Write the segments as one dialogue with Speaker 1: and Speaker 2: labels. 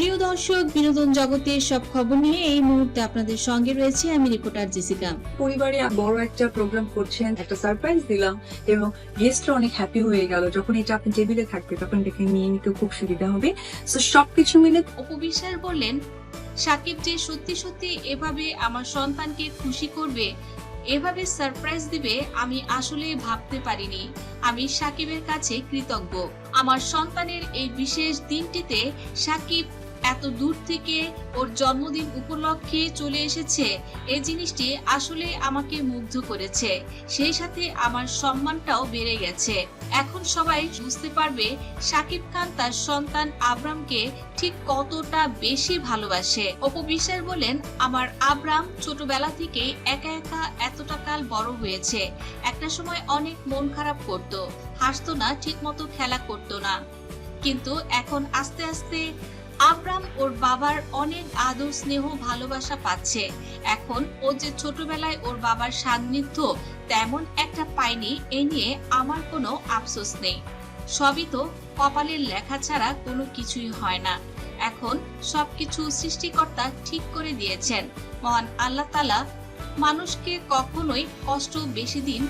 Speaker 1: প্রিয় দর্শক বিনোদন জগতের সব খবর নিয়ে এই মুহূর্তে আপনাদের সঙ্গে রয়েছে আমি রিপোর্টার জেসিকা।
Speaker 2: পরিবারে বড় একটা প্রোগ্রাম করছেন একটা সারপ্রাইজ দিলাম এবং গেস্টরা অনেক হ্যাপি হয়ে গেল। যখন এটা আপনি টেবিলে থাকবে তখন এটাকে নিয়ে নিতে খুব সুবিধা হবে। তো সবকিছু মিলে
Speaker 3: অপু বিশ্বাস বললেন সাকিব যে সত্যি সত্যি এভাবে আমার সন্তানকে খুশি করবে এভাবে সারপ্রাইজ দিবে আমি আসলে ভাবতে পারিনি। আমি সাকিবের কাছে কৃতজ্ঞ। আমার সন্তানের এই বিশেষ দিনটিতে সাকিব এত দূর থেকে ওর জন্মদিন উপলক্ষে চলে এসেছে এই জিনিসটি আসলে আমাকে মুগ্ধ করেছে। সেই সাথে আমার সম্মানটাও বেড়ে গেছে। এখন সবাই বুঝতে পারবে সাকিব খান তার সন্তান আব্রামকে ঠিক কতটা বেশি ভালোবাসে। অপু বিশ্বাস বলেন, আমার আব্রাম ছোটবেলা থেকে একা একা এতটা কাল বড় হয়েছে। একটা সময় অনেক মন খারাপ করত, হাসতো না, ঠিকমতো খেলা করতো না। কিন্তু এখন আস্তে আস্তে আব্রাম ওর বাবার অনেক আদর, স্নেহ, ভালোবাসা পাচ্ছে। এখন ও যে ছোটবেলায় ওর বাবার সান্নিধ্য তেমন একটা পায়নি, এ নিয়ে আমার কোনো আফসোস নেই। সবই তো কপালের লেখা ছাড়া কোনো কিছুই হয় না। এখন সবকিছু সৃষ্টিকর্তা ঠিক করে দিয়েছেন। মহান আল্লাহ তালা মানুষকে কখনোই কষ্ট বেশি দিন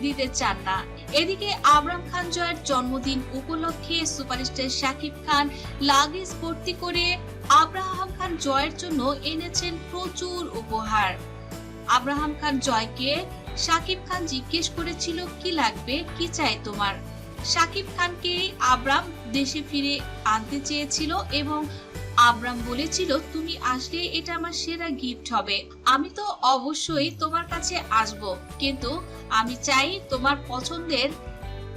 Speaker 3: দিতে চান না। এদিকে আবরাম খান জয়ের জন্মদিন উপলক্ষে সুপারস্টার শাকিব খান লাগেজ ভর্তি করে আব্রাহাম খান জয়ের জন্য এনেছেন প্রচুর উপহার। আব্রাহাম খান জয়কে শাকিব খান জিজ্ঞেস করেছিল, কি লাগবে? কি চাই তোমার? শাকিব খানকে আব্রাম দেশে ফিরে আনতে চেয়েছিল এবং আব্রাম বলেছিল, তুমি আসলে এটা আমার সেরা গিফট হবে। আমি তো অবশ্যই তোমার কাছে আসব। কিন্তু আমি চাই তোমার পছন্দের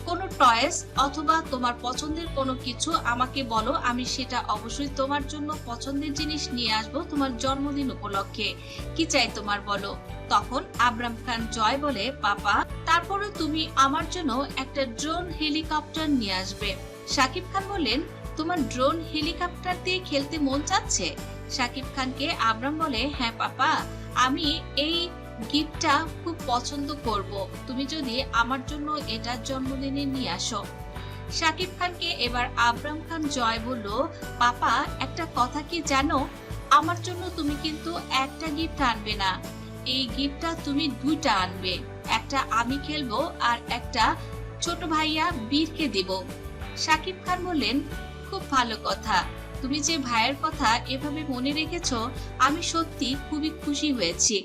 Speaker 3: কোনো টয়েস অথবা তোমার পছন্দের কোনো কিছু আমাকে বলো। আমি সেটা অবশ্যই তোমার জন্য পছন্দের জিনিস নিয়ে আসব তোমার জন্মদিন উপলক্ষে। কি চাই তোমার বলো? তখন আব্রাম খান জয় বলে, পাপা তারপরে তুমি আমার জন্য একটা ড্রোন হেলিকপ্টার নিয়ে আসবে। সাকিব খান বললেন তোমার ড্রোন হেলিকপ্টার দিয়ে খেলতে মন চাচ্ছে? সাকিব খানকে আব্রাম বলে হ্যাঁ পাপা, আমি এই গিফটটা খুব পছন্দ করব। তুমি যদি আমার জন্য এটার জন্মদিনে নিয়ে আসো। সাকিব খানকে এবার আব্রাম খান জয় বলল, পাপা, একটা কথা কি জানো? আমার জন্য তুমি কিন্তু একটা গিফট আনবে না। এই গিফটটা তুমি দুইটা আনবে। একটা আমি খেলব আর একটা ছোট ভাইয়া বীরকে দেব। সাকিব খান বললেন খুব ভালো কথা। তুমি যে ভাইয়ের কথা এভাবে মনে রেখেছ, আমি সত্যি খুবই খুশি হয়েছি।